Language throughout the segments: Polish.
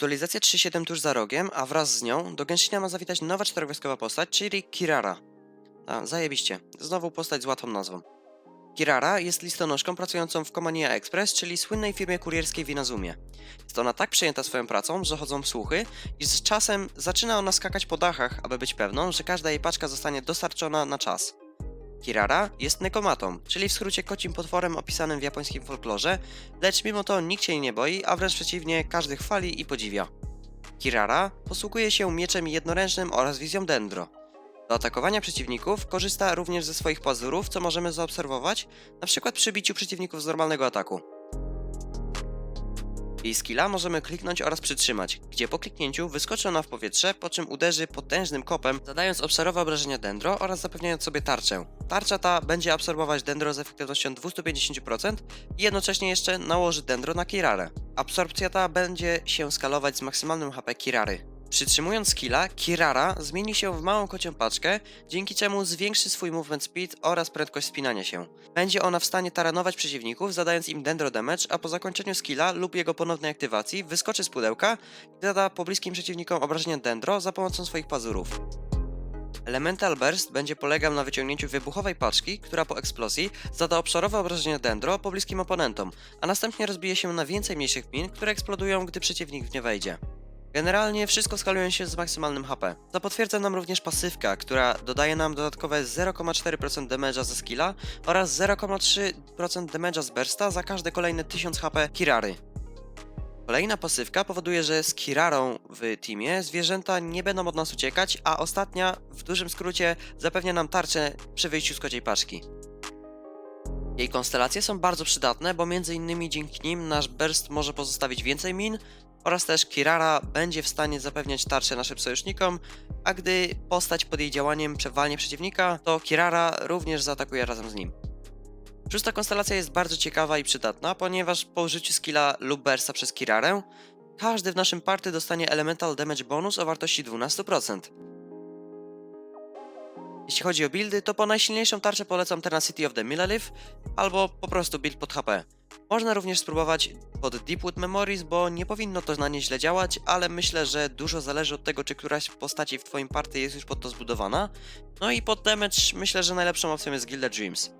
Aktualizacja 3.7 tuż za rogiem, a wraz z nią do Genshina ma zawitać nowa czterogwiazdkowa postać, czyli Kirara. A, zajebiście. Znowu postać z łatwą nazwą. Kirara jest listonoszką pracującą w Komania Express, czyli słynnej firmie kurierskiej w Inazumie. Jest ona tak przejęta swoją pracą, że chodzą słuchy, iż z czasem zaczyna ona skakać po dachach, aby być pewną, że każda jej paczka zostanie dostarczona na czas. Kirara jest nekomatą, czyli w skrócie kocim potworem opisanym w japońskim folklorze, lecz mimo to nikt się jej nie boi, a wręcz przeciwnie, każdy chwali i podziwia. Kirara posługuje się mieczem jednoręcznym oraz wizją dendro. Do atakowania przeciwników korzysta również ze swoich pazurów, co możemy zaobserwować na przykład przy biciu przeciwników z normalnego ataku. Jej skilla możemy kliknąć oraz przytrzymać, gdzie po kliknięciu wyskoczy ona w powietrze, po czym uderzy potężnym kopem, zadając obszarowe obrażenia dendro oraz zapewniając sobie tarczę. Tarcza ta będzie absorbować dendro z efektywnością 250% i jednocześnie jeszcze nałoży dendro na Kirarę. Absorpcja ta będzie się skalować z maksymalnym HP Kirary. Przytrzymując skilla, Kirara zmieni się w małą kocią paczkę, dzięki czemu zwiększy swój movement speed oraz prędkość spinania się. Będzie ona w stanie taranować przeciwników, zadając im dendro damage, a po zakończeniu skilla lub jego ponownej aktywacji wyskoczy z pudełka i zada pobliskim przeciwnikom obrażenia dendro za pomocą swoich pazurów. Elemental Burst będzie polegał na wyciągnięciu wybuchowej paczki, która po eksplozji zada obszarowe obrażenia dendro pobliskim oponentom, a następnie rozbije się na więcej mniejszych min, które eksplodują, gdy przeciwnik w nie wejdzie. Generalnie wszystko skaluje się z maksymalnym HP. To potwierdza nam również pasywka, która dodaje nam dodatkowe 0,4% damage'a ze skilla oraz 0,3% damage'a z bursta za każde kolejne 1000 HP Kirary. Kolejna pasywka powoduje, że z Kirarą w teamie zwierzęta nie będą od nas uciekać, a ostatnia, w dużym skrócie, zapewnia nam tarczę przy wyjściu z kociej paczki. Jej konstelacje są bardzo przydatne, bo innymi dzięki nim nasz burst może pozostawić więcej min oraz też Kirara będzie w stanie zapewniać tarczę naszym sojusznikom, a gdy postać pod jej działaniem przewalnie przeciwnika, to Kirara również zaatakuje razem z nim. Szósta konstelacja jest bardzo ciekawa i przydatna, ponieważ po użyciu skilla lub bursta przez Kirarę, każdy w naszym party dostanie elemental damage bonus o wartości 12%. Jeśli chodzi o buildy, to po najsilniejszą tarczę polecam Tenacity of the Millelith albo po prostu build pod HP. Można również spróbować pod Deepwood Memories, bo nie powinno to na nie źle działać, ale myślę, że dużo zależy od tego, czy któraś postaci w twoim party jest już pod to zbudowana. No i pod damage myślę, że najlepszą opcją jest Gilded Dreams.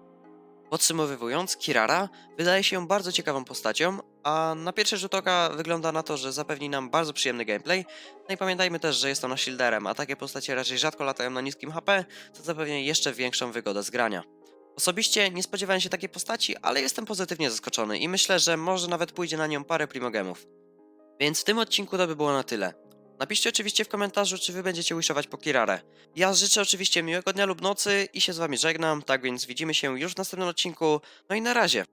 Podsumowując, Kirara wydaje się bardzo ciekawą postacią, a na pierwszy rzut oka wygląda na to, że zapewni nam bardzo przyjemny gameplay. No i pamiętajmy też, że jest ona shielderem, a takie postacie raczej rzadko latają na niskim HP, co zapewnia jeszcze większą wygodę z grania. Osobiście nie spodziewałem się takiej postaci, ale jestem pozytywnie zaskoczony i myślę, że może nawet pójdzie na nią parę primogemów. Więc w tym odcinku to by było na tyle. Napiszcie oczywiście w komentarzu, czy wy będziecie wishować po Kirarę. Ja życzę oczywiście miłego dnia lub nocy i się z wami żegnam, tak więc widzimy się już w następnym odcinku. No i na razie.